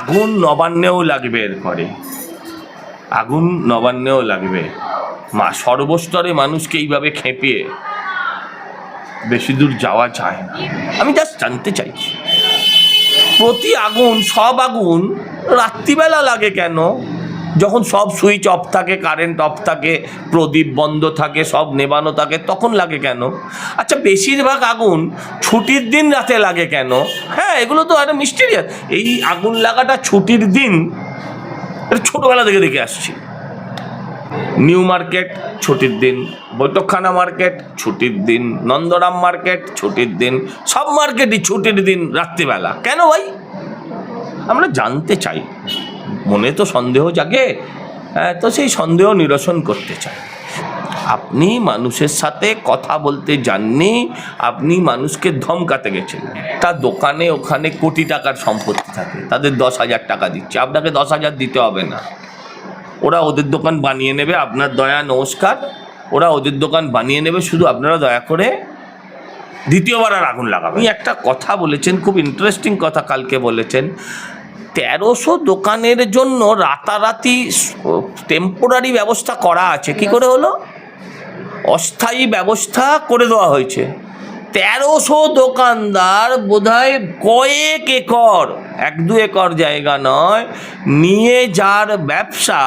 আগুন নবান্নেও লাগবে এরপরে। আগুন নবান্নেও লাগবে। মা সর্বস্তরে মানুষকে এইভাবে খেপিয়ে বেশি দূর যাওয়া যায় না। আমি জাস্ট জানতে চাইছি, প্রতি আগুন, সব আগুন রাত্রিবেলা লাগে কেন? যখন সব সুইচ অফ থাকে, কারেন্ট অফ থাকে, প্রদীপ বন্ধ থাকে, সব নেবানো থাকে, তখন লাগে কেন? আচ্ছা বেশিরভাগ আগুন ছুটির দিন রাতে লাগে কেন? হ্যাঁ এগুলো তো একটা মিস্টেরিয়াস এই আগুন লাগাটা ছুটির দিন, এটা ছোটোবেলা থেকে দেখে আসছি। নিউ মার্কেট, ছুটির দিন। বৈঠকখানা মার্কেট, ছুটির দিন। নন্দরাম মার্কেট, ছুটির দিন। সব মার্কেটই ছুটির দিন, রাত্রিবেলা। কেন ভাই? আমরা জানতে চাই। মনে তো সন্দেহ জাগে হ্যাঁ, তো সেই সন্দেহ নিরসন করতে চাই আপনি মানুষের সাথে কথা বলতে যাননি আপনি মানুষকে ধমকাতে গেছেন। তার দোকানে ওখানে কোটি টাকার সম্পত্তি থাকে তাদের দশ হাজার টাকা দিচ্ছে আপনাকে দশ হাজার দিতে হবে না। ওরা ওদের দোকান বানিয়ে নেবে আপনার দয়া নমস্কার ওরা ওদের দোকান বানিয়ে নেবে শুধু আপনারা দয়া করে দ্বিতীয়বার আর আগুন লাগাবে একটা কথা বলেছেন খুব ইন্টারেস্টিং কথা কালকে বলেছেন। তেরোশো দোকানের জন্য রাতারাতি টেম্পোরারি ব্যবস্থা করা আছে। কি করে হলো? অস্থায়ী ব্যবস্থা করে দেওয়া হয়েছে। তেরোশো দোকানদার বোধহয় কয়েক একর, এক দু একর জায়গা নয়, নিয়ে যার ব্যবসা,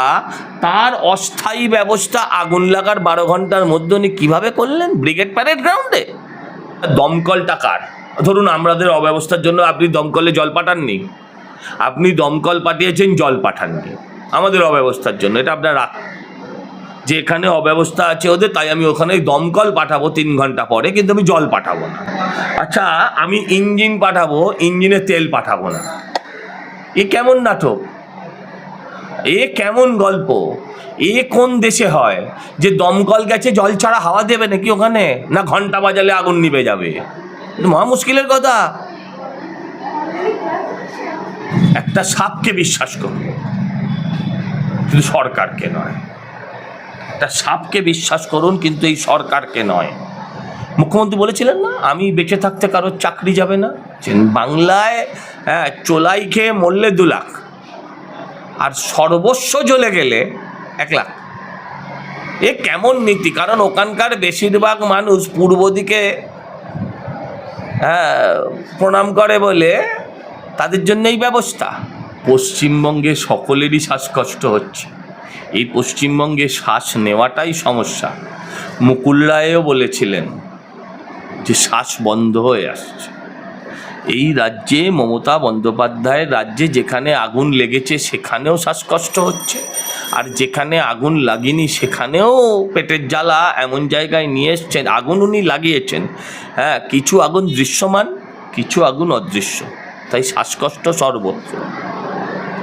তার অস্থায়ী ব্যবস্থা আগুন লাগার বারো ঘণ্টার মধ্যে উনি কীভাবে করলেন? ব্রিগেড প্যারেড গ্রাউন্ডে। দমকল টাকার ধরুন, আমাদের অব্যবস্থার জন্য আপনি দমকলে জল পাঠাননি। আপনি দমকল পাঠিয়েছেন, জল পাঠাননি। আমাদের অব্যবস্থার জন্য, এটা আপনার রাখ। যে এখানে অব্যবস্থা আছে ওদের, তাই আমি ওখানে দমকল পাঠাবো তিন ঘণ্টা পরে, কিন্তু আমি জল পাঠাবো না। আচ্ছা আমি ইঞ্জিন পাঠাবো, ইঞ্জিনে তেল পাঠাবো না। এ কেমন নাটক? এ কেমন গল্প? এ কোন দেশে হয়? যে দমকল গেছে, জল ছাড়া হাওয়া দেবে নাকি ওখানে? না ঘণ্টা বাজালে আগুন নিভে যাবে? মহা মুশকিলের কথা। একটা সাপকে বিশ্বাস করুন। শুধু সরকারকে নয়। একটা সাপকে বিশ্বাস করুন, কিন্তু এই সরকারকে নয়। মুখ্যমন্ত্রী বলেছিলেন না, আমি বেঁচে থাকতে কারোর চাকরি যাবে না? বাংলায় হ্যাঁ চোলাই খেয়ে মরলে দু লাখ। আর সর্বস্ব জ্বলে গেলে এক লাখ। এ কেমন নীতি? কারণ ওখানকার বেশিরভাগ মানুষ পূর্ব দিকে হ্যাঁ প্রণাম করে বলে তাদের জন্য এই ব্যবস্থা। পশ্চিমবঙ্গে সকলেরই শ্বাসকষ্ট হচ্ছে। এই পশ্চিমবঙ্গে শ্বাস নেওয়াটাই সমস্যা। মুকুল বলেছিলেন যে শ্বাস বন্ধ হয়ে আসছে। এই রাজ্যে মমতা বন্দ্যোপাধ্যায়ের রাজ্যে যেখানে আগুন লেগেছে সেখানেও শ্বাসকষ্ট হচ্ছে। আর যেখানে আগুন লাগেনি সেখানেও পেটের জ্বালা এমন জায়গায় নিয়ে এসছেন। আগুন উনি লাগিয়েছেন। হ্যাঁ কিছু আগুন দৃশ্যমান, কিছু আগুন অদৃশ্য। তাই শ্বাসকষ্ট সর্বত্র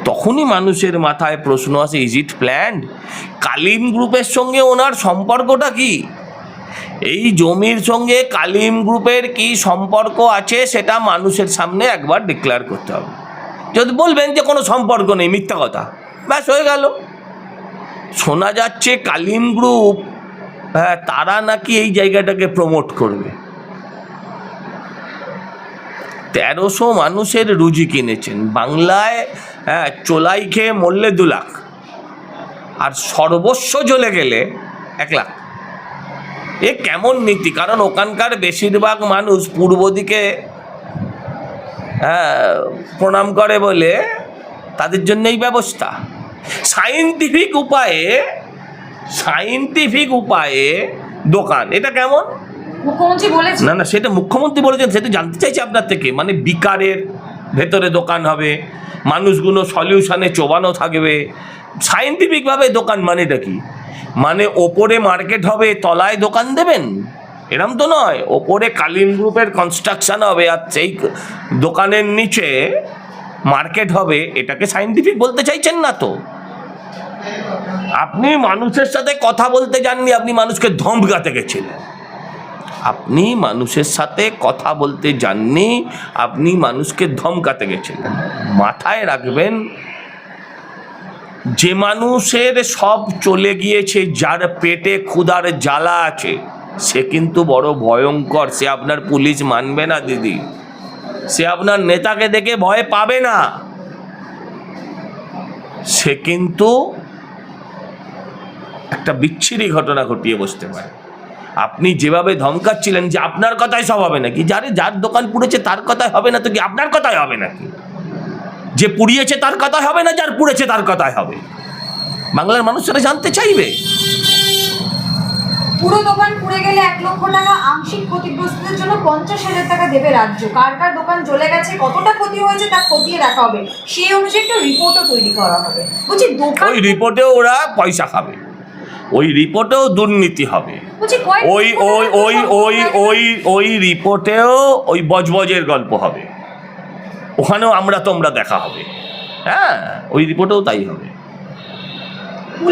তখনই মানুষের মাথায় প্রশ্ন আসে ইজ ইট প্ল্যান্ড কালিম গ্রুপের সঙ্গে ওনার সম্পর্কটা কি? এই জমির সঙ্গে কালিম গ্রুপের কি সম্পর্ক আছে সেটা মানুষের সামনে একবার ডিক্লেয়ার করতে হবে। যদি বলবেন যে কোনো সম্পর্ক নেই, মিথ্যা কথা, ব্যাস হয়ে গেল। শোনা যাচ্ছে কালিম গ্রুপ হ্যাঁ তারা নাকি এই জায়গাটাকে প্রমোট করবে। তেরোশো মানুষের রুজি কিনেছেন। বাংলায় হ্যাঁ চোলাই খেয়ে মরলে দু লাখ। আর সর্বস্ব জ্বলে গেলে এক লাখ। এ কেমন নীতি? কারণ ওখানকার বেশিরভাগ মানুষ পূর্ব দিকে হ্যাঁ প্রণাম করে বলে তাদের জন্য এই ব্যবস্থা। সাইন্টিফিক উপায়ে সাইন্টিফিক উপায়ে দোকান। এটা কেমন? না না, সেটা মুখ্যমন্ত্রী বলেছেন, সেটা জানতে চাইছি আপনার থেকে। মানে বিকারের ভেতরে দোকান হবে, মানুষগুলো সলিউশনে চোবানো থাকবে। সাইন্টিফিকভাবে দোকান মানেটা কি? মানে ওপরে মার্কেট হবে, তলায় দোকান দেবেন? এরম তো নয়। ওপরে কালিন গ্রুপের কনস্ট্রাকশন হবে, আর সেই দোকানের নিচে মার্কেট হবে, এটাকে সাইন্টিফিক বলতে চাইছেন না তো? আপনি মানুষের সাথে কথা বলতে যাননি, আপনি মানুষকে ধমকাতে গেছিলেন। আপনি মানুষের সাথে কথা বলতে যাননি, আপনি মানুষকে ধমকাতে গেছিলেন মাথায় রাখবেন, যে মানুষের সব চলে গিয়েছে, যার পেটে ক্ষুধার জ্বালা আছে, সে কিন্তু বড় ভয়ঙ্কর, সে আপনার পুলিশ মানবে না, দিদি। সে আপনার নেতাকে দেখে ভয় পাবে না। সে কিন্তু একটা বিচ্ছিরি ঘটনা ঘটিয়ে বসতে পারে। আপনি যেভাবে ধমকাচ্ছিলেন যে আপনার কথাই সব হবে নাকি? যারে যার দোকান পুড়েছে তার কথাই হবে না তো কি আপনার কথাই হবে নাকি? যে পুড়িয়েছে তার কথাই হবে না যার পুড়েছে তার কথাই হবে? বাংলার মানুষ সেটা জানতে চাইবে। পুরো দোকান পুড়ে গেলে এক লক্ষ টাকা আংশিক ক্ষতিগ্রস্তদের জন্য পঞ্চাশ হাজার টাকা দেবে রাজ্য। কার কার দোকান জ্বলে গেছে কতটা ক্ষতি হয়েছে তা খতিয়ে দেখা হবে। সেই অনুযায়ী একটা রিপোর্টও তৈরি করা হবে। বলছি দোকান ওই রিপোর্টেও ওরা পয়সা খাবে। ওই রিপোর্টেও দুর্নীতি হবে। ওই ওই ওই ওই ওই ওই রিপোর্টেও ওই বজবজের গল্প হবে। ওখানেও আমরা তোমরা দেখা হবে। হ্যাঁ ওই রিপোর্টেও তাই হবে।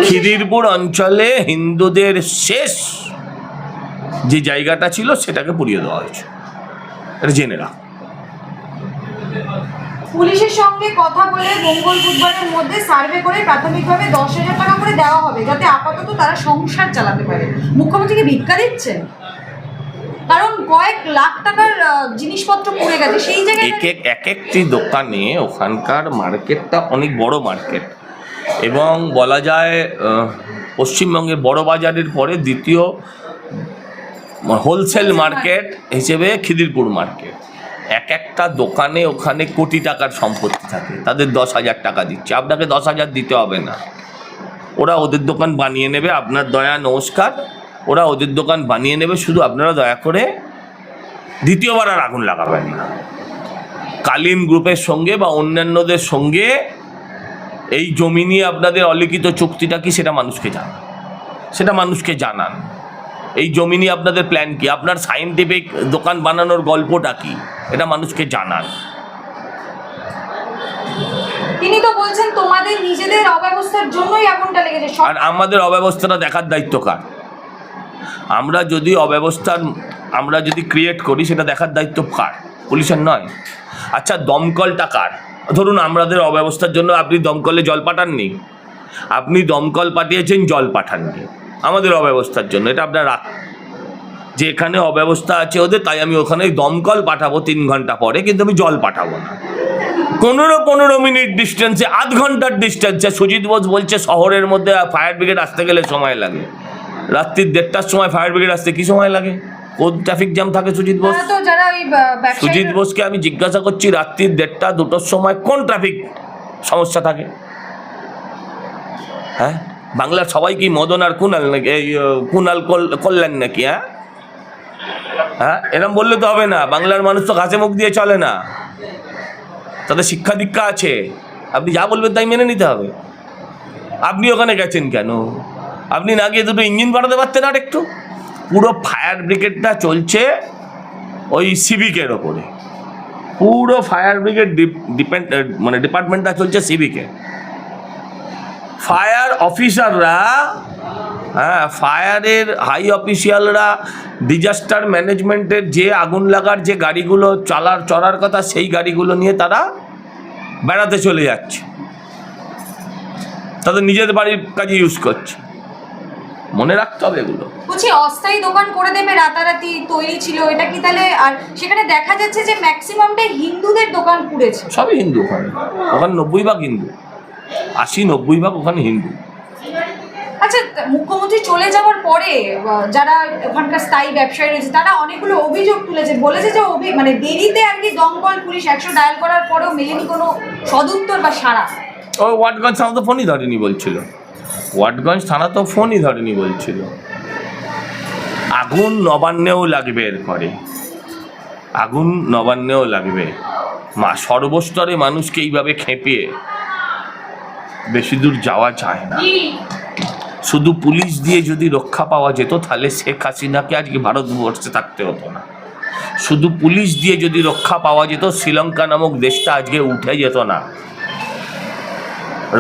খিদিরপুর অঞ্চলে হিন্দুদের শেষ যে জায়গাটা ছিল সেটাকে পুড়িয়ে দেওয়া হয়েছে। এটা জেনে রাখ। পুলিশের সঙ্গে কথা বলে মঙ্গল বুধবারের মধ্যে সার্ভে করে প্রাথমিকভাবে দশ হাজার টাকা করে দেওয়া হবে যাতে আপাতত তারা সংসার চালাতে পারে। মুখ্যমন্ত্রীকে ভিক্ষা দিচ্ছেন? কারণ কয়েক লাখ টাকার জিনিসপত্র পুড়ে গেছে সেই জায়গায় এক এক এক একটি দোকানে ওখানকার মার্কেটটা অনেক বড় মার্কেট। এবং বলা যায় পশ্চিমবঙ্গের বড় বাজারের পরে দ্বিতীয় হোলসেল মার্কেট হিসেবে খিদিরপুর মার্কেট এক একটা দোকানে ওখানে কোটি টাকার সম্পত্তি থাকে। তাদের দশ হাজার টাকা দিচ্ছে। আপনাকে দশ হাজার দিতে হবে না। ওরা ওদের দোকান বানিয়ে নেবে, আপনার দয়া, নমস্কার। ওরা ওদের দোকান বানিয়ে নেবে, শুধু আপনারা দয়া করে দ্বিতীয়বার আর আগুন লাগাবেন না। কালিম গ্রুপের সঙ্গে বা অন্যান্যদের সঙ্গে এই জমি নিয়ে আপনাদের অলিখিত চুক্তিটা কি সেটা মানুষকে জানান। সেটা মানুষকে জানান। এই জমি নিয়ে আপনাদের প্ল্যান কি? আপনার সাইন্টিফিক দোকান বানানোর গল্পটা কি? এটা মানুষকে জানান। তিনি তো বলছেন তোমাদের নিজেদের অব্যবস্থার জন্যই আগুনটা লেগেছে। আর আমাদের অব্যবস্থাটা দেখার দায়িত্ব কার? আমরা যদি অব্যবস্থার আমরা যদি ক্রিয়েট করি সেটা দেখার দায়িত্ব কার? পুলিশের নয়। আচ্ছা দমকলটা কার? ধরুন আমাদের অব্যবস্থার জন্য আপনি দমকলে জল পাঠাননি। আপনি দমকল পাঠিয়েছেন জল পাঠাননি। আমাদের অব্যবস্থার জন্য। এটা আপনার রাখ যে এখানে অব্যবস্থা আছে ওদের তাই আমি ওখানে দমকল পাঠাবো তিন ঘণ্টা পরে কিন্তু আমি জল পাঠাবো না। পনেরো পনেরো মিনিট ডিস্টেন্সে আধ ঘণ্টার ডিস্টেন্সে সুজিত বোস বলছে শহরের মধ্যে ফায়ার ব্রিগেড আসতে গেলে সময় লাগে। রাত্রির দেড়টার সময় ফায়ার ব্রিগেড আসতে কি সময় লাগে? কোন ট্রাফিক জ্যাম থাকে সুজিত বোস? সুজিত বোসকে আমি জিজ্ঞাসা করছি রাত্রির দেড়টা দুটোর সময় কোন ট্রাফিক সমস্যা থাকে? হ্যাঁ? বাংলার সবাই কি মদন আর কুনাল নাকি? কুনাল কল- কল্যাণ নাকি হ্যাঁ? হ্যাঁ? এরম বললে তো হবে না। বাংলার মানুষ তো ঘাসে মুখ দিয়ে চলে না। তাদের শিক্ষা দীক্ষা আছে। আপনি যা বলবেন তাই মেনে নিতে হবে। আপনি ওখানে গেছেন কেন? আপনি না গিয়ে দুটো ইঞ্জিন বাড়াতে পারতেন আর একটু? পুরো ফায়ার ব্রিগেডটা চলছে ওই সিভিকের ওপরে। পুরো ফায়ার ব্রিগেড ডিপেন্ড মানে ডিপার্টমেন্টটা চলছে সিভিকে ফায়ার অফিসাররা হ্যাঁ ফায়ারের হাই অফিসিয়ালরা ডিজাস্টার ম্যানেজমেন্টের যে আগুন লাগার যে গাড়িগুলো চালার চড়ার কথা সেই গাড়িগুলো নিয়ে তারা বেড়াতে চলে যাচ্ছে। তাদের নিজেদের বাড়ির কাজে ইউজ করছে। মনে রাখতে হবে এগুলো। বলছি অস্থায়ী দোকান করে দেবে রাতারাতি তৈরি ছিল এটা কি তাহলে আর সেখানে দেখা যাচ্ছে যে ম্যাক্সিমামটাই হিন্দুদের দোকান পুড়েছে। সবই হিন্দু ওখানে। ওখানে নব্বই ভাগ হিন্দু। আশি নব্বই ভাগ ওখানে হিন্দু। আচ্ছা মুখ্যমন্ত্রী চলে যাওয়ার পরে যারা ওখানকার স্থায়ী ব্যবসায়ী রয়েছে তারা অনেকগুলো অভিযোগ তুলেছে। বলেছে যে অভি মানে দেরিতে আর কি দমকল পুলিশ একশো ডায়াল করার পরেও মেলেনি কোনো সদুত্তর বা সাড়া। ও ওয়াটগঞ্জ থানা তো ফোনই ধরেনি বলছিল। ওয়াটগঞ্জ থানা তো ফোনই ধরেনি বলছিল। আগুন নবান্নেও লাগবে এরপরে। আগুন নবান্নেও লাগবে। মা সর্বস্তরে মানুষকে এইভাবে খেপিয়ে বেশি দূর যাওয়া যায় না। শুধু পুলিশ দিয়ে যদি রক্ষা পাওয়া যেত, তাহলে শেখ হাসিনাকে আজকে ভারতবর্ষে থাকতে হতো না। শুধু পুলিশ দিয়ে যদি রক্ষা পাওয়া যেত, শ্রীলঙ্কা নামক দেশটা আজকে উঠে যেত না।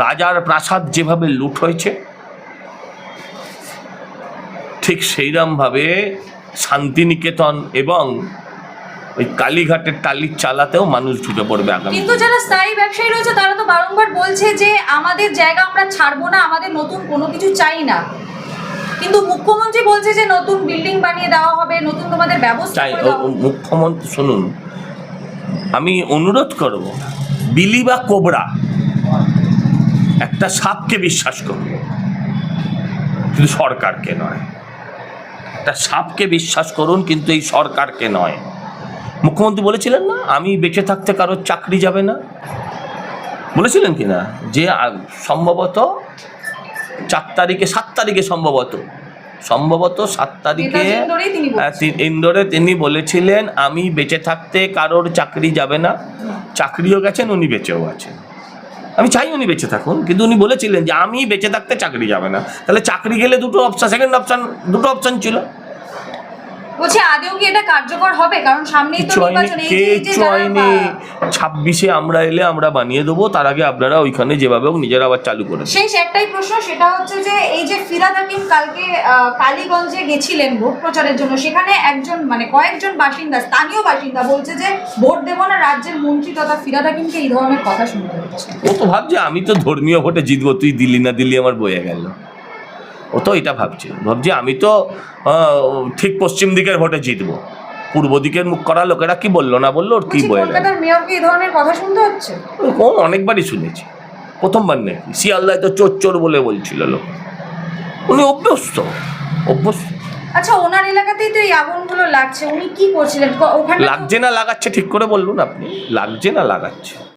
রাজার প্রাসাদ যেভাবে লুট হয়েছে, ঠিক সেইরকমভাবে শান্তিনিকেতন এবং ওই কালীঘাটের টালির চালাতেও মানুষ ঢুকে পড়বে আগামী কিন্তু যারা স্থায়ী ব্যবসায়ী রয়েছে তারা তো বারংবার বলছে যে আমাদের জায়গা আমরা ছাড়বো না আমাদের নতুন কোনো কিছু চাই না। কিন্তু মুখ্যমন্ত্রী বলছে যে নতুন বিল্ডিং বানিয়ে দেওয়া হবে নতুন তোমাদের ব্যবস্থা। মুখ্যমন্ত্রী শুনুন আমি অনুরোধ করব বিলি বা কোবরা একটা সাপকে বিশ্বাস করুন। কিন্তু সরকারকে নয় একটা সাপকে বিশ্বাস করুন কিন্তু এই সরকারকে নয়। মুখ্যমন্ত্রী বলেছিলেন না আমি বেঁচে থাকতে কারোর চাকরি যাবে না? বলেছিলেন কি না? যে সম্ভবত চার তারিখে সাত তারিখে সম্ভবত। সম্ভবত সাত তারিখে হ্যাঁ, ইন্দোরে তিনি বলেছিলেন আমি বেঁচে থাকতে কারোর চাকরি যাবে না। চাকরিও গেছেন উনি বেঁচেও আছেন। আমি চাই উনি বেঁচে থাকুন কিন্তু উনি বলেছিলেন যে আমি বেঁচে থাকতে চাকরি যাবে না। তাহলে চাকরি গেলে দুটো অপশন সেকেন্ড অপশান দুটো অপশান ছিল। বলছি আদেও কি এটা কার্যকর হবে? কারণ সামনেই তো নির্বাচন এই যে- যারা ছাব্বিশে আমরা এলে আমরা বানিয়ে দেবো তার আগে আপনারা ওইখানে যেভাবে হোক নিজেরা আবার চালু করে। শেষ একটাই প্রশ্ন সেটা হচ্ছে যে এই যে ফিরাদ হাকিম কালকে কালীগঞ্জে গেছিলেন ভোট প্রচারের জন্য সেখানে একজন মানে কয়েকজন বাসিন্দা স্থানীয় বাসিন্দা বলছে যে ভোট দেবো না রাজ্যের মন্ত্রী তথা ফিরাদ হাকিমকে এই ধরনের কথা শুনতে ও তো ভাবছে আমি তো ধর্মীয় ভোটে জিতবো তুই দিল্লি না দিল্লি আমার বয়ে গেল। ও তো এটা ভাবছে। ভাবছে আমি তো ঠিক পশ্চিম দিকের ভোটে জিতবো। পূর্ব দিকের মুখ করা লোকেরা কি বলল না বলল ওর কি মেয়রকে এই ধরনের কথা শুনতে হচ্ছে? ও অনেকবারই শুনেছি। প্রথমবার নাকি শিয়ালদায় তো চোর চোর বলে বলছিল লোক। উনি অভ্যস্ত অভ্যস্ত। আচ্ছা ওনার এলাকাতেই তো এই আগুনগুলো লাগছে। উনি কি করছিলেন? লাগছে না লাগাচ্ছে ঠিক করে বললুন আপনি। লাগছে না লাগাচ্ছে।